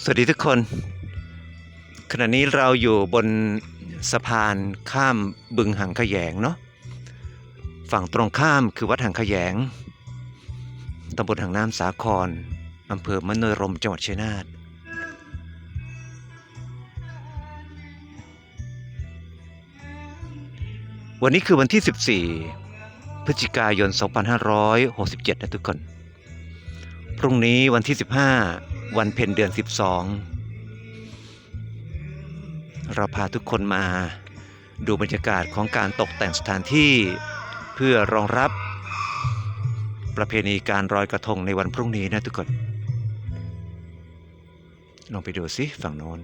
สวัสดีทุกคน ขณะนี้เราอยู่บนสะพานข้ามบึงหังขยงเนาะฝั่งตรงข้ามคือวัดหังขยงตำบลหังน้ำสาครอำเภอมโนรมจังหวัดชัยนาทวันนี้คือวันที่ 14 พฤศจิกายน 2567 นะทุกคน พรุ่งนี้วันที่ 15 วันเพ็ญเดือน 12 เราพาทุกคนมาดูบรรยากาศของการตกแต่งสถานที่ เพื่อรองรับประเพณีการลอยกระทงในวันพรุ่งนี้นะทุกคน ลองไปดูสิฝั่งโน้น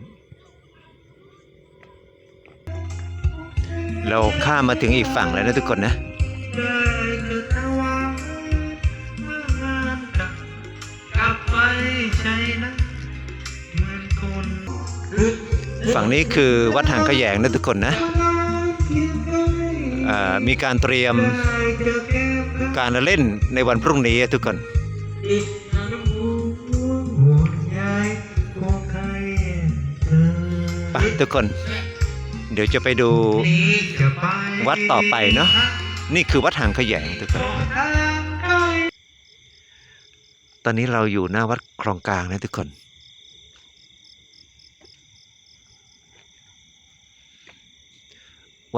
เราข้ามมาถึงอีกฝั่งแล้วนะทุกคนนะ ฝั่งนี้คือวัดหางขยงนะทุกคนนะอ่อมีการเตรียมการเล่นในวันพรุ่งนี้ทุกคนไปทุกคน เดี๋ยวจะไปดูวัดต่อไปเนอะนี่คือวัดหางขยงทุกคนตอนนี้เราอยู่หน้าวัดคลองกลางนะทุกคน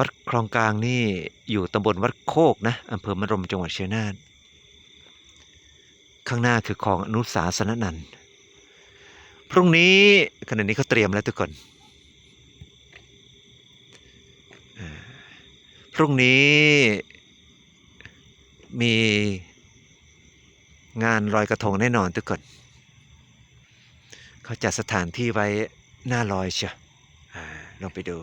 วัดคลองกลางนี่อยู่ตำบลวัดโคกนะอำเภอมรมจังหวัดเชัยงนาทข้างหน้าคือคลองอนุสาสนนันพรุ่งนี้ขณะนี้เขาเตรียมแล้วทุกคน พรุ่งนี้มีงานลอยกระทงแน่นอนทุกคน เขาจัดสถานที่ไว้หน้าลอยเชียวอ่าลองไปดู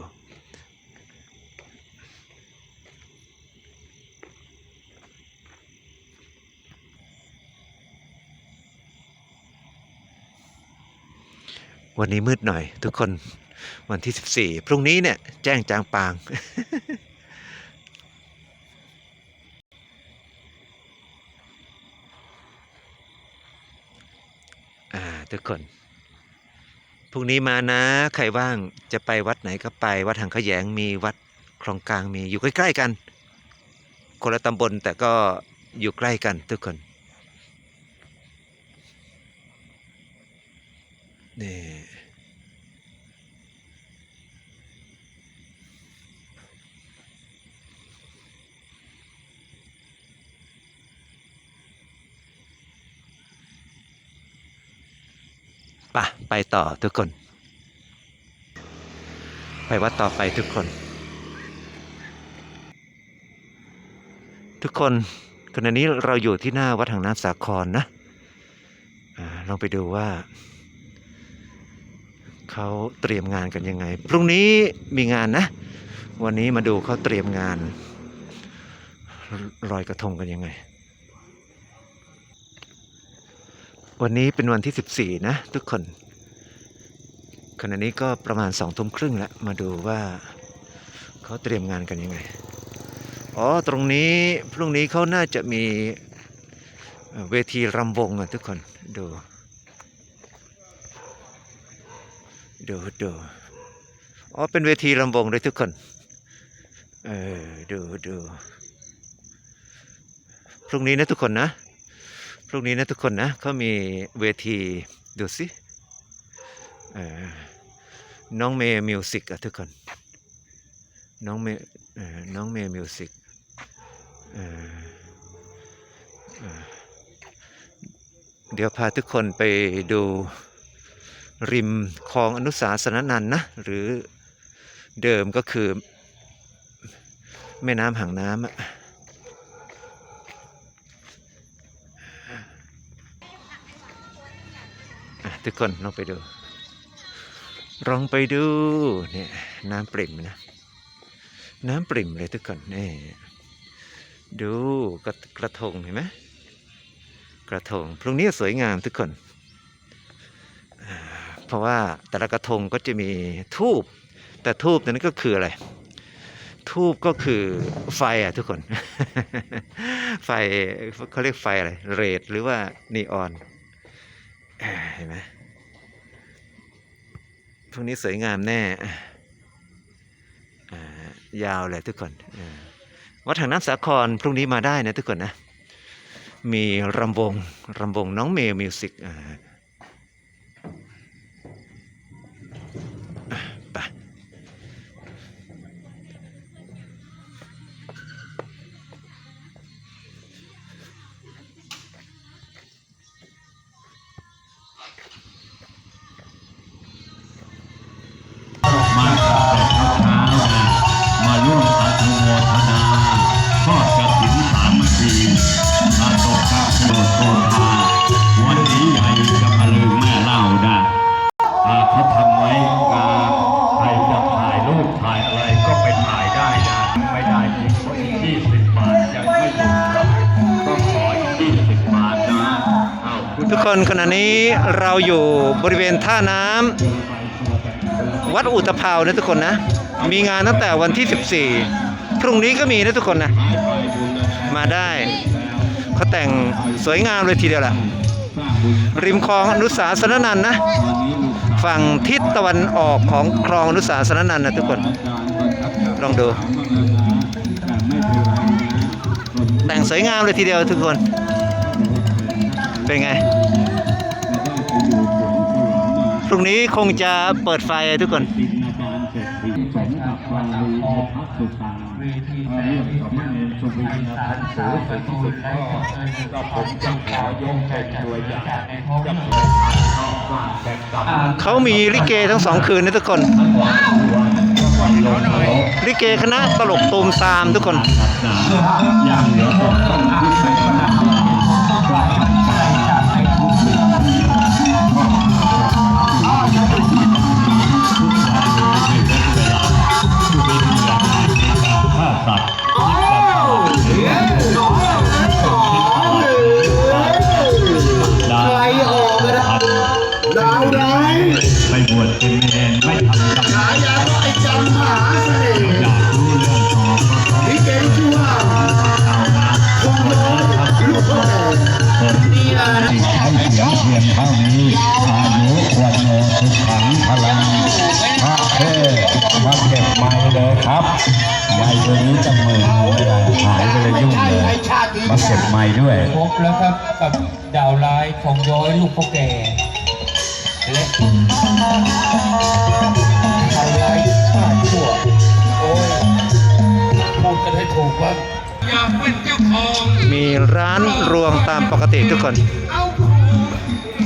วันนี้มืดหน่อย ทุกคนวันที่ 14 พรุ่งนี้เนี่ยแจ้งจางปาง อ่าทุกคน พรุ่งนี้มานะ ใครว่างจะไปวัดไหนก็ไป วัดหางขยงมีวัดคลองกลางมีอยู่ใกล้ ๆ กัน คนละตำบลแต่ก็อยู่ใกล้กันทุกคน นี่ปะไปต่อทุกคน ไปวัดต่อไปทุกคน ทุกคนขณะนี้เราอยู่ที่หน้าวัดหางน้ำสาครนะลองไปดูว่า เขาเตรียมงานกันยังไง พรุ่งนี้มีงานนะ วันนี้มาดูเขาเตรียมงานลอยกระทงกันยังไง วันนี้เป็นวันที่ 14 นะ ทุกคน ขณะนี้ก็ประมาณสองทุ่มครึ่งแล้ว มาดูว่าเขาเตรียมงานกันยังไง อ๋อ ตรงนี้พรุ่งนี้เขาน่าจะมีเอ่อเวทีรำวงอะทุกคนดู ดูดูอ๋อเป็นเวทีรำวงเลยทุกคน เออดูดูพรุ่งนี้นะทุกคนนะ พรุ่งนี้นะทุกคนนะเขามีเวทีดูสิเออน้องเมย์มิวสิกอะทุกคน น้องเมย์น้องเมย์มิวสิกเออเดี๋ยวพาทุกคนไปดู ริมคลองอนุสาสนนันท์นะหรือเดิมก็คือ แม่น้ำหางน้ำอะอะทุกคนลองไปดูลองไปดูเนี่ยน้ำปริ่มนะ น้ำปริ่มเลยทุกคนนี่ดูกระกระทงเห็นไหมกระทงพรุ่งนี้สวยงามทุกคน เพราะว่าแต่ละกระทงก็จะมีทูบแต่ทูบนั้นก็คืออะไรทูบก็คือไฟอะทุกคน ไฟเขาเรียกไฟอะไรเรดหรือว่านีออนเห็นไหมพรุ่งนี้สวยงามแน่ยาวเลยทุกคนวัดทางน้ำสาครพรุ่งนี้มาได้นะทุกคนนะมีรำวงรำวงน้องเมย์มิวสิก ทุกคนขณะนี้เราอยู่บริเวณท่าน้ำวัดอุตภาวนะทุกคนนะ มีงานตั้งแต่วันที่ 14 พรุ่งนี้ก็มีนะทุกคนนะ มาได้เขาแต่งสวยงามเลยทีเดียวแหละริมคลองอนุสาสนนันนะ ฝั่งทิศตะวันออกของคลองอนุสาสนนันนะทุกคน ลองดู แต่งสวยงามเลยทีเดียวทุกคน เป็นไง พรุ่งนี้คงจะเปิดไฟทุกคนเขามีลิเกทั้งสองคืนนะทุกคนลิเกคณะตลกตูมตามทุกคน มาเก็บไม้ด้วย พบแล้วครับกับดาวร้ายของย้อยลูกพ่อแก่และดาวร้ายชาติชั่วโอ้ยพูดกันให้ถูกว่าอยากเป็นเจ้าของมีร้านรวงตามปกติทุกคน เอา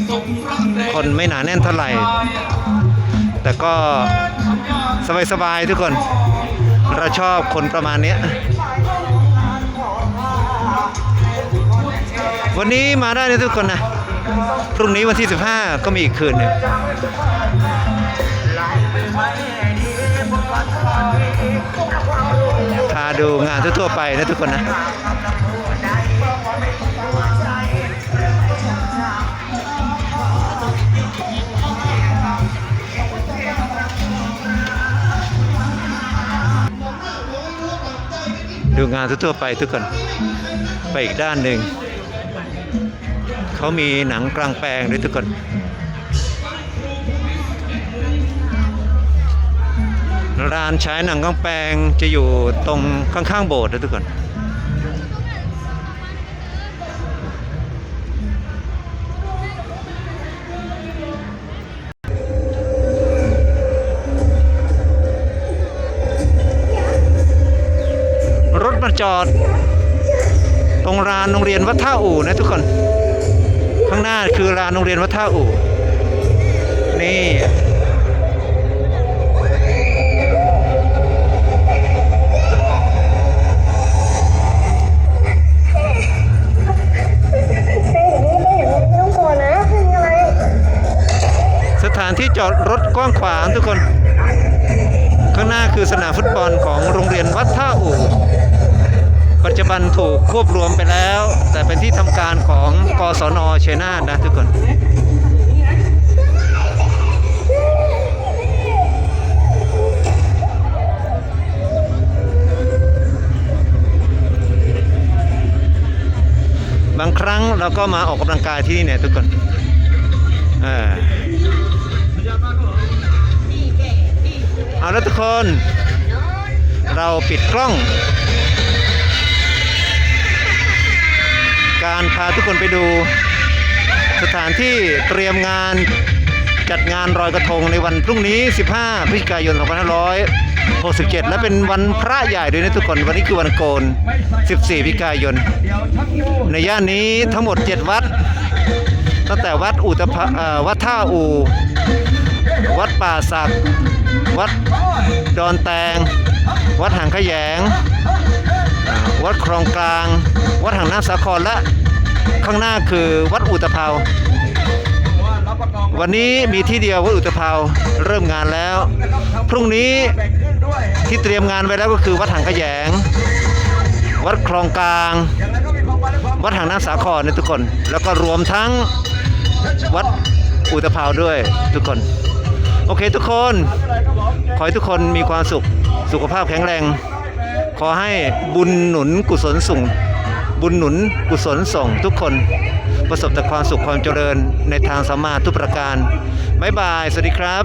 สมรักแดคนไม่หนาแน่นเท่าไหร่ แต่ก็สบายๆทุกคน เราชอบคนประมาณเนี้ย วันนี้มาได้นะทุกคนนะ พรุ่งนี้วันที่ 15 ก็มีอีกคืนหนึ่งพาดูงานทั่วๆไปนะทุกคนนะดูงานทั่วไปทุกคน ไปอีกด้านหนึ่ง เขามีหนังกลางแปลงด้วยทุกคนร้านฉายหนังกลางแปลงจะอยู่ตรงข้างๆโบสถ์นะทุกคนรถมาจอด ตรงลานโรงเรียนวัดท่าอู่นะทุกคน ข้างหน้าคือลานโรงเรียนวัดท่าอู่นี่สถานที่จอดรถกว้างขวางทุกคน ข้างหน้าคือสนามฟุตบอลของโรงเรียนวัดท่าอู่ ปัจจุบันถูกควบรวมไปแล้ว แต่เป็นที่ทำการของกศนชัยนาทนะทุกคนบางครั้งเราก็มาออกกำลังกายที่นี่เนี่ยทุกคนเออเอาละทุกคน เราปิดกล้อง การพาทุกคนไปดู สถานที่เตรียมงานจัดงานรอยกระทงในวันพรุ่งนี้ 15 พฤศจิกายน 2567 และเป็นวันพระใหญ่ด้วยนะทุกคนวันนี้คือวันโกน 14 พฤศจิกายน ในย่านนี้ทั้งหมด 7 วัด ตั้งแต่วัดอุตภะวัดท่าอู วัดป่าศัก วัดดอนแตง วัดหางขยง วัดคลองกลาง วัดหางน้ำสาครและข้างหน้าคือวัดอุตภาววันนี้มีที่เดียววัดอุตภาวเริ่มงานแล้ว พรุ่งนี้ที่เตรียมงานไว้แล้วก็คือวัดหางขยง วัดคลองกลาง วัดหางน้ำสาครนะทุกคน แล้วก็รวมทั้งวัดอุตภาวด้วยทุกคน โอเคทุกคน ขอให้ทุกคนมีความสุข สุขภาพแข็งแรง ขอให้บุญหนุนกุศลส่งบุญหนุนกุศลส่งทุกคนประสบแต่ความสุขความเจริญในทางสัมมาทุกประการบ๊ายบาย สวัสดีครับ